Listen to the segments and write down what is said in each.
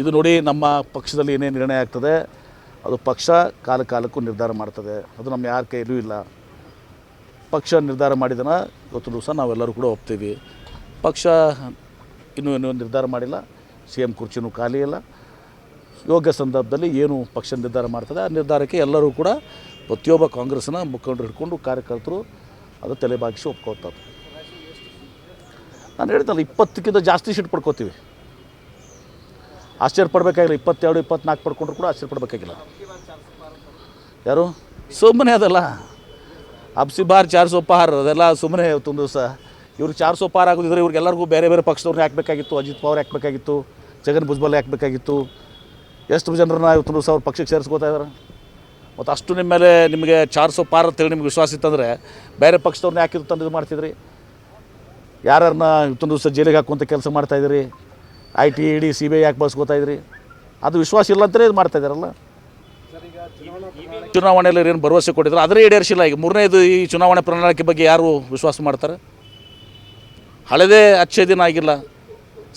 ಇದು ನೋಡಿ ನಮ್ಮ ಪಕ್ಷದಲ್ಲಿ ಏನೇ ನಿರ್ಣಯ ಆಗ್ತದೆ, ಅದು ಪಕ್ಷ ಕಾಲ ಕಾಲಕ್ಕೂ ನಿರ್ಧಾರ ಮಾಡ್ತದೆ. ಅದು ನಮ್ಮ ಯಾರ ಕೈಯಲ್ಲೂ ಇಲ್ಲ. ಪಕ್ಷ ನಿರ್ಧಾರ ಮಾಡಿದನ ಇವತ್ತು ದಿವಸ ನಾವೆಲ್ಲರೂ ಕೂಡ ಒಪ್ತೀವಿ. ಪಕ್ಷ ಇನ್ನೂ ಇನ್ನೂ ನಿರ್ಧಾರ ಮಾಡಿಲ್ಲ. ಸಿ ಎಂ ಕುರ್ಚಿನೂ ಖಾಲಿ ಇಲ್ಲ. ಯೋಗ್ಯ ಸಂದರ್ಭದಲ್ಲಿ ಏನು ಪಕ್ಷ ನಿರ್ಧಾರ ಮಾಡ್ತದೆ, ಆ ನಿರ್ಧಾರಕ್ಕೆ ಎಲ್ಲರೂ ಕೂಡ ಪ್ರತಿಯೊಬ್ಬ ಕಾಂಗ್ರೆಸ್ನ ಮುಖಂಡರು ಹಿಡ್ಕೊಂಡು ಕಾರ್ಯಕರ್ತರು ಅದು ತಲೆಬಾಗಿಸಿ ಒಪ್ಕೋತಾರೆ ನಾನು ಹೇಳ್ತಲ್ಲ ಇಪ್ಪತ್ತಕ್ಕಿಂತ ಜಾಸ್ತಿ ಸೀಟ್ ಪಡ್ಕೋತೀವಿ. ಆಶ್ಚರ್ಯ ಪಡಬೇಕಾಗಿಲ್ಲ ಇಪ್ಪತ್ತೆರಡು, ಇಪ್ಪತ್ನಾಲ್ಕು ಪಡ್ಕೊಂಡ್ರು ಕೂಡ ಆಶ್ಚರ್ಯ ಪಡಬೇಕಾಗಿಲ್ಲ ಯಾರು? ಸುಮ್ಮನೆ ಅದಲ್ಲ. ಅಬ್ಸಿ ಬಾರ್ ಚಾರ್ ಸೋ ಪಾರ್ ಅದೆಲ್ಲ ಸುಮ್ಮನೆ ಇವತ್ತೊಂದು ದಿವಸ. ಇವ್ರಿಗೆ ಚಾರ್ ಸೋ ಪಾರ್ ಆಗೋದಿದ್ರೆ ಇವ್ರಿಗೆಲ್ಲರಿಗೂ ಬೇರೆ ಬೇರೆ ಪಕ್ಷದವ್ರನ್ನ ಹಾಕಬೇಕಾಗಿತ್ತು, ಅಜಿತ್ ಪವಾರ್ ಹಾಕಬೇಕಾಗಿತ್ತು, ಜಗನ್ ಭುಜ್ಬಲ್ ಹಾಕಬೇಕಾಗಿತ್ತು. ಎಷ್ಟು ಜನರನ್ನ ಇವತ್ತು ದಿವಸ ಅವ್ರ ಪಕ್ಷಕ್ಕೆ ಸೇರಿಸ್ಕೋತಾ ಇದ್ದಾರೆ ಮತ್ತು ಅಷ್ಟು ನಿಮ್ಮ ಮೇಲೆ ನಿಮಗೆ ಚಾರ್ ಸೋ ಪಾರ್ ಅಂತೇಳಿ ನಿಮ್ಗೆ ವಿಶ್ವಾಸ ಇತ್ತಂದರೆ ಬೇರೆ ಪಕ್ಷದವ್ರನ್ನ ಹಾಕಿದ್ರು ತಂದು ಇದು ಮಾಡ್ತಿದ್ರಿ? ಯಾರನ್ನ ಇವತ್ತೊಂದು ದಿವಸ ಜೈಲಿಗೆ ಹಾಕುವಂಥ ಕೆಲಸ ಮಾಡ್ತಾಯಿದ್ರಿ I T E D, C B I ಯಾಕೆ ಬಳಸ್ಕೋತಾ ಇದ್ರಿ? ಅದು ವಿಶ್ವಾಸ ಇಲ್ಲ ಅಂತಲೇ ಇದು ಮಾಡ್ತಾ ಇದ್ದಾರಲ್ಲ? ಚುನಾವಣೆಯಲ್ಲಿ ಏನು ಭರವಸೆ ಕೊಟ್ಟಿದ್ರು ಅದರೇ ಈಡೇರಿಸಿಲ್ಲ ಈಗ. ಮೂರನೇದು ಈ ಚುನಾವಣೆ ಪ್ರಣಾಳಿಕೆ ಬಗ್ಗೆ ಯಾರು ವಿಶ್ವಾಸ ಮಾಡ್ತಾರೆ? ಹಳೆದೇ ಅಚ್ಚೆ ದಿನ ಆಗಿಲ್ಲ.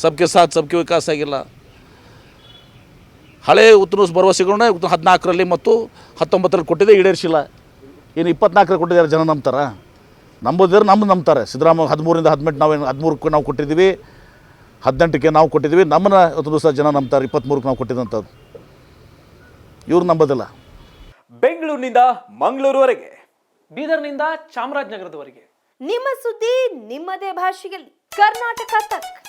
ಸಬ್ಕೆ ಸಾಥ್, ಸಬ್ಕೆ ವಿಕಾಸ್ ಆಗಿಲ್ಲ. ಹಳೆ ಉತ್ತಮ ಭರವಸೆಗಳನ್ನ ಹದಿನಾಲ್ಕರಲ್ಲಿ ಮತ್ತು ಹತ್ತೊಂಬತ್ತರಲ್ಲಿ ಕೊಟ್ಟಿದ್ದೇ ಈಡೇರಿಸಿಲ್ಲ. ಏನು ಇಪ್ಪತ್ನಾಲ್ಕರಲ್ಲಿ ಕೊಟ್ಟಿದ್ದಾರೆ ಜನ ನಂಬ್ತಾರೆ? ನಂಬೋದಿದ್ರೆ ನಮ್ಮ ನಂಬ್ತಾರೆ. ಸಿದ್ದರಾಮಯ್ಯ ಹದಿಮೂರಿಂದ ಹದಿನೆಂಟು ನಾವೇನು ಹದಿಮೂರಕ್ಕೆ ನಾವು ಕೊಟ್ಟಿದ್ದೀವಿ. ಹದಿನೆಂಟಕ್ಕೆ ನಾವು ಕೊಟ್ಟಿದ್ದೀವಿ. ನಮ್ಮನ್ನ ಹತ್ತು ದಿವಸ ಜನ ನಂಬ್ತಾರೆ. ಇಪ್ಪತ್ತ್ಮೂರಕ್ಕೆ ನಾವು ಕೊಟ್ಟಿದ್ದಂಥದ್ದು. ಇವ್ರು ನಂಬೋದಿಲ್ಲ. ಬೆಂಗಳೂರಿನಿಂದ ಮಂಗಳೂರುವರೆಗೆ ಬೀದರ್ನಿಂದ ಚಾಮರಾಜನಗರದವರೆಗೆ. ನಿಮ್ಮ ಸುದ್ದಿ ನಿಮ್ಮದೇ ಭಾಷೆಯಲ್ಲಿ. ಕರ್ನಾಟಕ ತಕ್.